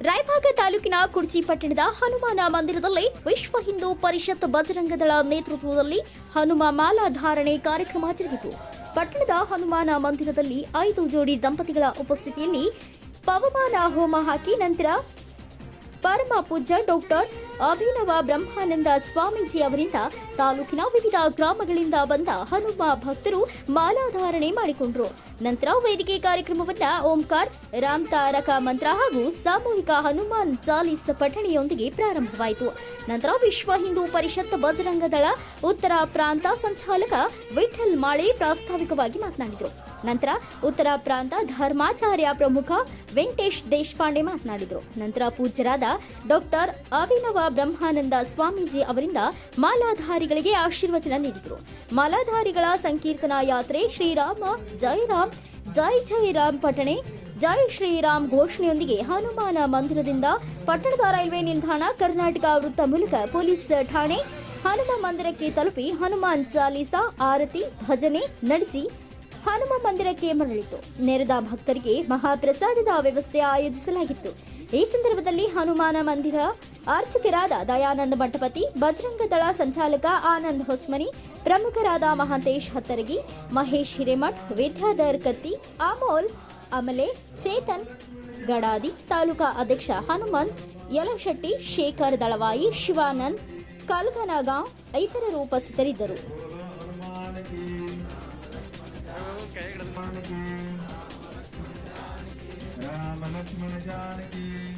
ರಾಯಭಾಗ ತಾಲೂಕಿನ ಕುರ್ಚಿ ಪಟ್ಟಣದ ಹನುಮಾನ ಮಂದಿರದಲ್ಲಿ ವಿಶ್ವ ಹಿಂದೂ ಪರಿಷತ್ ಬಜರಂಗದಳ ನೇತೃತ್ವದಲ್ಲಿ ಹನುಮ ಮಾಲಾ ಧಾರಣೆ ಕಾರ್ಯಕ್ರಮ ಜರುಗಿತು. ಪಟ್ಟಣದ ಹನುಮಾನ ಮಂದಿರದಲ್ಲಿ ಐದು ಜೋಡಿ ದಂಪತಿಗಳ ಉಪಸ್ಥಿತಿಯಲ್ಲಿ ಪವಮಾನ ಹೋಮ ಹಾಕಿ ನಂತರ ಪರಮ ಪೂಜ್ಯ ಡಾಕ್ಟರ್ ಅಭಿನವ ಬ್ರಹ್ಮಾನಂದ ಸ್ವಾಮೀಜಿ ಅವರಿಂದ ತಾಲೂಕಿನ ವಿವಿಧ ಗ್ರಾಮಗಳಿಂದ ಬಂದ ಹನುಮ ಭಕ್ತರು ಮಾಲಾಧಾರಣೆ ಮಾಡಿಕೊಂಡರು. ನಂತರ ವೇದಿಕೆ ಕಾರ್ಯಕ್ರಮವನ್ನ ಓಂಕಾರ್ ರಾಮ್ ತಾರಕ ಮಂತ್ರ ಹಾಗೂ ಸಾಮೂಹಿಕ ಹನುಮಾನ್ ಚಾಲೀಸ್ ಪಠಣೆಯೊಂದಿಗೆ ಪ್ರಾರಂಭವಾಯಿತು. ನಂತರ ವಿಶ್ವ ಹಿಂದೂ ಪರಿಷತ್ ಬಜರಂಗ ದಳ ಉತ್ತರ ಪ್ರಾಂತ ಸಂಚಾಲಕ ವಿಠಲ್ ಮಾಳೆ ಪ್ರಾಸ್ತಾವಿಕವಾಗಿ ಮಾತನಾಡಿದರು. ನಂತರ ಉತ್ತರ ಪ್ರಾಂತ ಧರ್ಮಾಚಾರ್ಯ ಪ್ರಮುಖ ವೆಂಕಟೇಶ್ ದೇಶಪಾಂಡೆ ಮಾತನಾಡಿದರು. ನಂತರ ಪೂಜ್ಯರಾದ ಡಾಕ್ಟರ್ ಅಭಿನವ ಬ್ರಹ್ಮಾನಂದ ಸ್ವಾಮೀಜಿ ಅವರಿಂದ ಮಾಲಾಧಾರಿಗಳಿಗೆ ಆಶೀರ್ವಚನ ನೀಡಿದರು. ಮಾಲಾಧಾರಿಗಳ ಸಂಕೀರ್ತನಾ ಯಾತ್ರೆ ಶ್ರೀರಾಮ, ಜೈ ರಾಮ್, ಜೈ ಜೈ ರಾಮ್ ಪಠಣೆ, ಜೈ ಶ್ರೀರಾಮ್ ಘೋಷಣೆಯೊಂದಿಗೆ ಹನುಮಾನ ಮಂದಿರದಿಂದ ಪಟ್ಟಣದ ರೈಲ್ವೆ ನಿಲ್ದಾಣ, ಕರ್ನಾಟಕ ವೃತ್ತ ಮೂಲಕ ಪೊಲೀಸ್ ಠಾಣೆ, ಹನುಮ ಮಂದಿರಕ್ಕೆ ತಲುಪಿ ಹನುಮಾನ್ ಚಾಲೀಸಾ, ಆರತಿ, ಭಜನೆ ನಡೆಸಿ ಹನುಮ ಮಂದಿರಕ್ಕೆ ಮರಳಿತು. ನೆರೆದ ಭಕ್ತರಿಗೆ ಮಹಾಪ್ರಸಾದದ ವ್ಯವಸ್ಥೆ ಆಯೋಜಿಸಲಾಗಿತ್ತು. ಈ ಸಂದರ್ಭದಲ್ಲಿ ಹನುಮಾನ ಮಂದಿರ ಅರ್ಚಕರಾದ ದಯಾನಂದ ಮಂಟಪತಿ ಬಜರಂಗ ದಳ ಸಂಚಾಲಕ ಆನಂದ್ ಹೊಸ್ಮನಿ, ಪ್ರಮುಖರಾದ ಮಹಾಂತೇಶ್ ಹತ್ತರಗಿ, ಮಹೇಶ್ ಹಿರೇಮಠ್, ವಿದ್ಯಾಧರ್ ಕತ್ತಿ, ಅಮೋಲ್ ಅಮಲೆ, ಚೇತನ್ ಗಡಾದಿ, ತಾಲೂಕಾ ಅಧ್ಯಕ್ಷ ಹನುಮಂತ್, ಯಲಶೆಟ್ಟಿ, ಶೇಖರ್ ದಳವಾಯಿ, ಶಿವಾನಂದ್, ಕಲ್ಗನಗಾಂವ್, ಇತರರು ಉಪಸ್ಥಿತರಿದ್ದರು. రామలక్ష్మణ జానకి.